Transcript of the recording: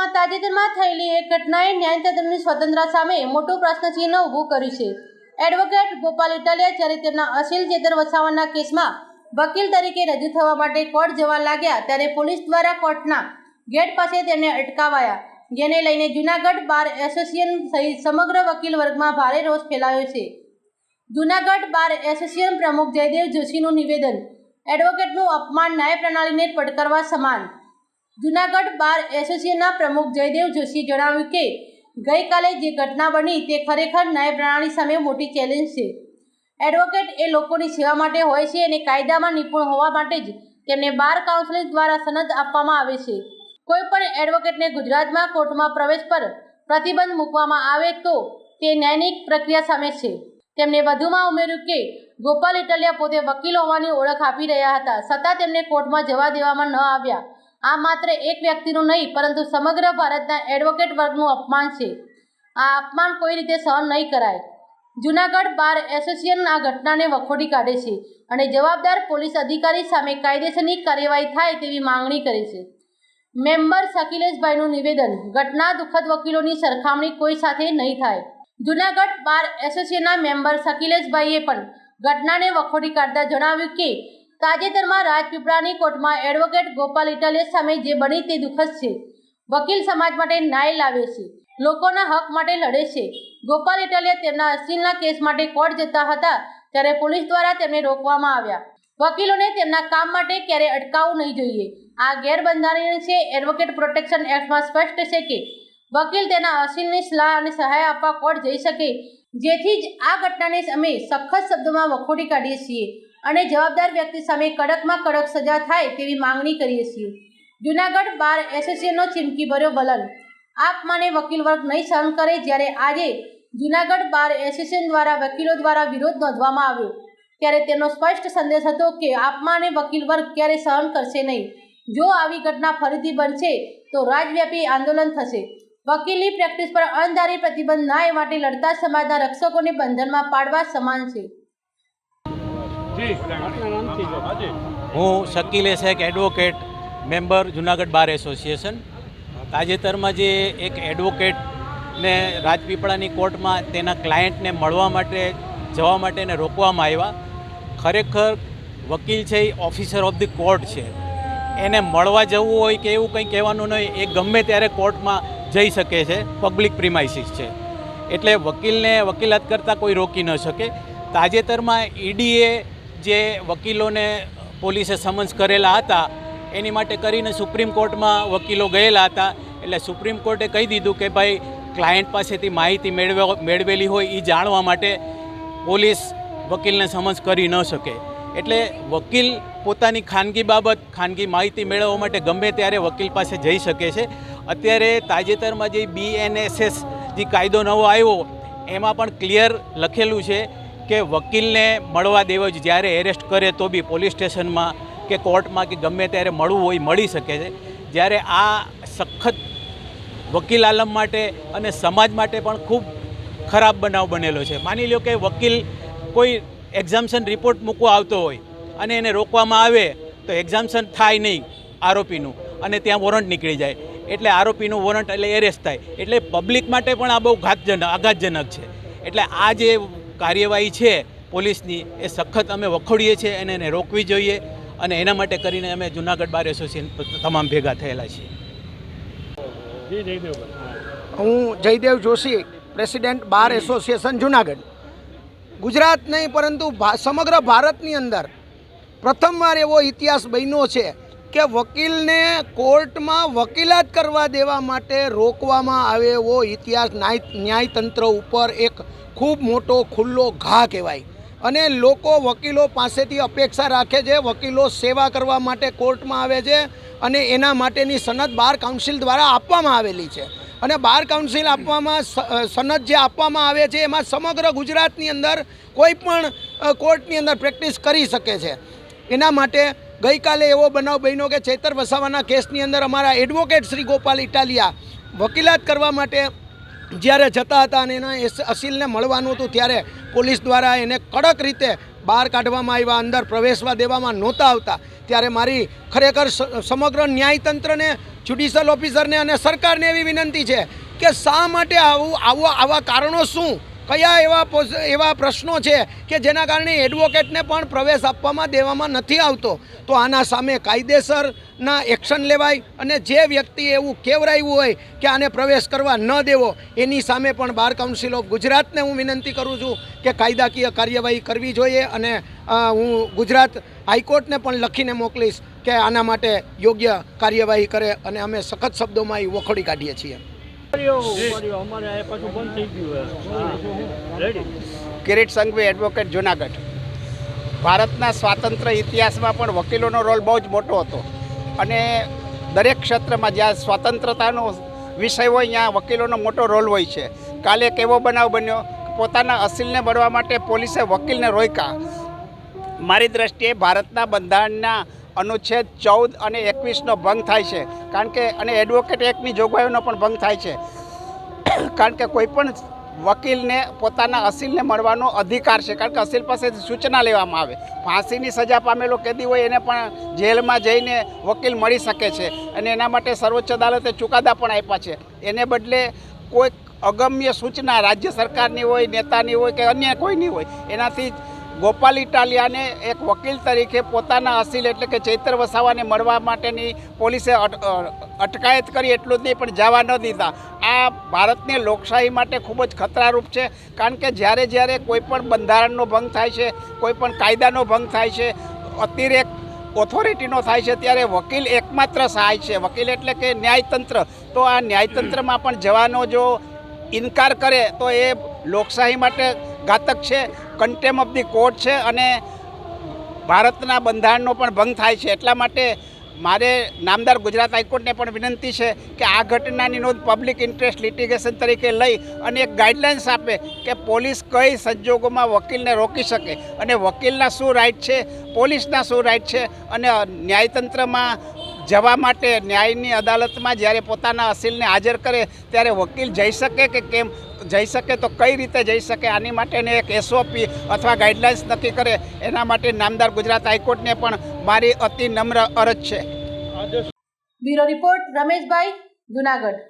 જૂનાગઢમાં તાજેતરમાં થયેલી એક ઘટનાએ ન્યાયતંત્રની સ્વતંત્રતા સામે મોટું પ્રશ્નચિહ્ન ઊભું કર્યું છે. એડવોકેટ ગોપાલ ઇટાલિયા જ્યારે તેમના અસીલ ચેતર વસાવાના કેસમાં વકીલ તરીકે રજૂ થવા માટે કોર્ટ જવા લાગ્યા ત્યારે પોલીસ દ્વારા કોર્ટના ગેટ પાસે તેમને અટકાવાયા. જેને લઈને જૂનાગઢ બાર એસોસિએશન સહિત સમગ્ર વકીલ વર્ગમાં ભારે રોષ ફેલાયો છે. જૂનાગઢ બાર એસોસિએશન પ્રમુખ જયદેવ જોશીનું નિવેદન. એડવોકેટનું અપમાન ન્યાય પ્રણાલીને પડકારવા સમાન. જૂનાગઢ બાર એસોસિએશનના પ્રમુખ જયદેવ જોશીએ જણાવ્યું કે, ગઈકાલે જે ઘટના બની તે ખરેખર ન્યાય પ્રણાલી સામે મોટી ચેલેન્જ છે. એડવોકેટ એ લોકોની સેવા માટે હોય છે અને કાયદામાં નિપુણ હોવા માટે જ તેમને બાર કાઉન્સિલ દ્વારા સનદ આપવામાં આવે છે. કોઈ પણ એડવોકેટને ગુજરાતમાં કોર્ટમાં પ્રવેશ પર પ્રતિબંધ મૂકવામાં આવે તો તે ન્યાયિક પ્રક્રિયા સામે છે. તેમણે વધુમાં ઉમેર્યું કે, ગોપાલ ઇટલિયા પોતે વકીલ હોવાની ઓળખ આપી રહ્યા હતા. છતાં તેમને કોર્ટમાં જવા દેવામાં ન આવ્યા. આ માત્ર એક વ્યક્તિનું નહીં, પરંતુ સમગ્ર ભારતના એડવોકેટ વર્ગનું અપમાન છે. આ અપમાન કોઈ રીતે સહન નહીં કરાય. જૂનાગઢ બાર એસોસિએશન આ ઘટનાને વખોડી કાઢે છે અને જવાબદાર પોલીસ અધિકારી સામે કાયદેસરની કાર્યવાહી થાય તેવી માંગણી કરે છે. મેમ્બર શકિલેશભાઈનું નિવેદન, ઘટના દુઃખદ વકીલોની સરખામણી કોઈ સાથે નહીં થાય. જૂનાગઢ બાર એસોસિએશનના મેમ્બર શકિલેશભાઈએ પણ ઘટનાને વખોડી કાઢતા જણાવ્યું કે તાજેતરમાં રાજપીપળાની કોર્ટમાં એડવોકેટ ગોપાલ ઇટાલિયા સામે જે બની તે દુઃખદ છે. વકીલ સમાજ માટે ન્યાય લાવે છે. લોકોના હક માટે લડે છે. ગોપાલ ઇટાલિયા તેમના અસીલના કેસ માટે કોર્ટ જતા હતા ત્યારે પોલીસ દ્વારા તેમને રોકવામાં આવ્યા. વકીલોને તેમના કામ માટે ક્યારે અટકાવવું નહીં જોઈએ. આ ગેરબંધારણીય છે. એડવોકેટ પ્રોટેક્શન એક્ટમાં સ્પષ્ટ છે કે, વકીલ તેના અસીલની સલાહ અને સહાય આપવા કોર્ટ જઈ શકે, જેથી જ આ ઘટનાને અમે સખત શબ્દોમાં વખોડી કાઢીએ છીએ. અને જવાબદાર વ્યક્તિ સામે કડકમાં કડક સજા થાય તેવી માંગણી કરીએ છીએ. જૂનાગઢ બાર એસોસિએશનનો ચીમકી ભર્યો વલણ. આપ મને વકીલ વર્ગ નહીં સહન કરે જ્યારે આજે જૂનાગઢ બાર એસોસિએશન દ્વારા વકીલો દ્વારા વિરોધ નોંધવામાં આવ્યો. ત્યારે તેનો સ્પષ્ટ સંદેશ હતો કે આપમાને વકીલ વર્ગ ક્યારે સહન કરશે નહીં. જો આવી ઘટના ફરીથી બનશે તો રાજવ્યાપી આંદોલન થશે. વકીલની પ્રેક્ટિસ પર અણધારી પ્રતિબંધ ના માટે લડતા સમાજના રક્ષકોને બંધનમાં પાડવા સમાન છે. હું શકીલ એક advocate member Junagadh bar association તાજેતરમાં જે એક એડવોકેટને રાજપીપળાની કોર્ટમાં તેના ક્લાયન્ટને મળવા માટે, જવા માટે એને રોકવામાં આવ્યા. ખરેખર વકીલ છે એ ઓફિસર ઓફ ધી કોર્ટ છે. એને મળવા જવું હોય કે એવું કંઈ કહેવાનું નહીં, એ ગમે ત્યારે કોર્ટમાં જઈ શકે છે. પબ્લિક પ્રિમાઇસીસ છે. એટલે વકીલને વકીલાત કરતાં કોઈ રોકી ન શકે. તાજેતરમાં ઈડીએ જે વકીલોને પોલીસે સમન્સ કરેલા હતા, એની માટે કરીને સુપ્રીમ કોર્ટમાં વકીલો ગયેલા હતા. એટલે સુપ્રીમ કોર્ટે કહી દીધું કે ભાઈ ક્લાયન્ટ પાસેથી માહિતી મેળવ, મેળવેલી હોય એ જાણવા માટે પોલીસ વકીલને સમન્સ કરી ન શકે. એટલે વકીલ પોતાની ખાનગી બાબત, ખાનગી માહિતી મેળવવા માટે ગમે ત્યારે વકીલ પાસે જઈ શકે છે. અત્યારે તાજેતરમાં જે બીએનએસએસ જે કાયદો નવો આવ્યો, એમાં પણ ક્લિયર લખેલું છે કે વકીલને મળવા દેવો જ, જ્યારે એરેસ્ટ કરે તો બી પોલીસ સ્ટેશનમાં કે કોર્ટમાં કે ગમે ત્યારે મળવું હોય, મળી શકે છે. જ્યારે આ સખત વકીલ આલમ માટે અને સમાજ માટે પણ ખૂબ ખરાબ બનાવ બનેલો છે. માની લો કે વકીલ કોઈ એક્ઝામ્શન રિપોર્ટ મૂકવા આવતો હોય અને એને રોકવામાં આવે, તો એક્ઝામ્શન થાય નહીં આરોપીનું અને ત્યાં વોરંટ નીકળી જાય. એટલે આરોપીનું વોરંટ એટલે એરેસ્ટ થાય. એટલે પબ્લિક માટે પણ આ બહુ ઘાતજનક, આઘાતજનક છે. એટલે આ જે કાર્યવાહી છે, પોલીસની એ સખત અમે વખોડીએ છીએ અને એને રોકવી જોઈએ અને એના માટે કરીને અમે જુનાગઢ બાર એસોસિએશન તમામ ભેગા થયેલા છીએ. હું Jaydev Joshi, president bar association, Junagadh. Gujarat નહીં, પરંતુ સમગ્ર ભારતની અંદર પ્રથમવાર એવો ઇતિહાસ બન્યો છે કે વકીલને કોર્ટમાં વકીલાત કરવા દેવા માટે રોકવામાં આવે એવો ઇતિહાસ ન્યાય ન્યાયતંત્ર ઉપર એક ખૂબ મોટો ખુલ્લો ઘા કહેવાય. અને લોકો વકીલો પાસેથી અપેક્ષા રાખે છે, વકીલો સેવા કરવા માટે કોર્ટમાં આવે છે અને એના માટેની સનદ બાર કાઉન્સિલ દ્વારા આપવામાં આવેલી છે. અને બાર કાઉન્સિલ આપવામાં સનદ જે આપવામાં આવે છે, એમાં સમગ્ર ગુજરાતની અંદર કોઈ પણ કોર્ટની અંદર પ્રેક્ટિસ કરી શકે છે. એના માટે ગઈકાલે એવો બનાવ બન્યો કે ચેતર વસાવાના કેસની અંદર અમારા એડવોકેટ શ્રી ગોપાલ ઇટાલિયા વકીલાત કરવા માટે જ્યારે જતા હતા અને એના અસીલને મળવાનું હતું ત્યારે પોલીસ દ્વારા એને કડક રીતે બહાર કાઢવામાં આવ્યા, અંદર પ્રવેશવા દેવામાં નહોતા આવતા. ત્યારે મારી ખરેખર સમગ્ર ન્યાયતંત્રને જ્યુડિશિયલ ઓફિસરને અને સરકારને એવી વિનંતી છે કે શા માટે આવું, આવો, આવા કારણો શું? કયા એવા એવા પ્રશ્નો છે કે જેના કારણે એડવોકેટને પણ પ્રવેશ આપવામાં દેવામાં નથી આવતો? તો આના સામે કાયદેસરના એક્શન લેવાય અને જે વ્યક્તિ એવું કેવરાયું હોય કે આને પ્રવેશ કરવા ન દેવો, એની સામે પણ બાર કાઉન્સિલ ઓફ ગુજરાતને હું વિનંતી કરું છું કે કાયદાકીય કાર્યવાહી કરવી જોઈએ અને હું ગુજરાત હાઈકોર્ટને પણ લખીને મોકલીશ કે આના માટે યોગ્ય કાર્યવાહી કરે અને અમે સખત શબ્દોમાં એ વખોડી કાઢીએ છીએ. કિરીટ સંઘવી એડવોકેટ જુનાગઢ. ભારતના સ્વાતંત્ર્ય ઇતિહાસમાં પણ વકીલોનો રોલ બહુ જ મોટો હતો. અને દરેક ક્ષેત્રમાં જ્યાં સ્વતંત્રતાનો વિષય હોય, ત્યાં વકીલોનો મોટો રોલ હોય છે. કાલે એક એવો બનાવ બન્યો? પોતાના અસીલને બળવા માટે પોલીસે વકીલને રોક્યા. મારી દ્રષ્ટિએ ભારતના બંધારણના અનુચ્છેદ ચૌદ અને એકવીસનો ભંગ થાય છે. કારણ કે અને એડવોકેટ એક્ટની જોગવાઈઓનો પણ ભંગ થાય છે. કારણ કે કોઈપણ વકીલને પોતાના અસીલને મળવાનો અધિકાર છે. કારણ કે અસીલ પાસેથી સૂચના લેવામાં આવે. ફાંસીની સજા પામેલો કેદી હોય એને પણ જેલમાં જઈને વકીલ મળી શકે છે. અને એના માટે સર્વોચ્ચ અદાલતે ચુકાદા પણ આપ્યા છે. એને બદલે કોઈક અગમ્ય સૂચના રાજ્ય સરકારની હોય, નેતાની હોય કે અન્ય કોઈની હોય, એનાથી ગોપાલ ઇટાલિયાને એક વકીલ તરીકે પોતાના અસીલ એટલે કે ચૈત્ર વસાવાને મળવા માટેની પોલીસે અટકાયત કરી એટલું જ નહીં, પણ જવા ન દીધા. આ ભારતની લોકશાહી માટે ખૂબ જ ખતરારૂપ છે, કારણ કે જ્યારે જ્યારે કોઈ પણ બંધારણનો ભંગ થાય છે, કોઈ પણ કાયદાનો ભંગ થાય છે, અતિરેક ઓથોરિટીનો થાય છે, ત્યારે વકીલ એકમાત્ર સહાય છે. વકીલ એટલે કે ન્યાયતંત્ર. તો આ ન્યાયતંત્રમાં પણ જવાનો જો ઇનકાર કરે, તો એ લોકશાહી માટે ઘાતક છે. કન્ટેમ ઓફ ધી કોર્ટ છે અને ભારતના બંધારણનો પણ ભંગ થાય છે. એટલા માટે મારે નામદાર ગુજરાત હાઈકોર્ટને પણ વિનંતી છે કે આ ઘટનાની નોંધ પબ્લિક ઇન્ટરેસ્ટ લિટિગેશન તરીકે લઈ અને એક ગાઈડલાઇન્સ આપે કે પોલીસ કઈ સંજોગોમાં વકીલને રોકી શકે. અને વકીલના શું રાઇટ છે, પોલીસના શું રાઇટ છે અને ન્યાયતંત્રમાં જવા માટે ન્યાયની અદાલતમાં જ્યારે પોતાના અસીલને હાજર કરે ત્યારે વકીલ જઈ શકે કે કેમ જઈ શકે તો કઈ રીતે જઈ શકે? આની માટેની એક એસઓપી અથવા ગાઈડલાઇન્સ નક્કી કરે. એના માટે નામદાર ગુજરાત હાઈકોર્ટને પણ મારી અતિ નમ્ર અરજ છે. Bureau report Rameshbhai Junagadh.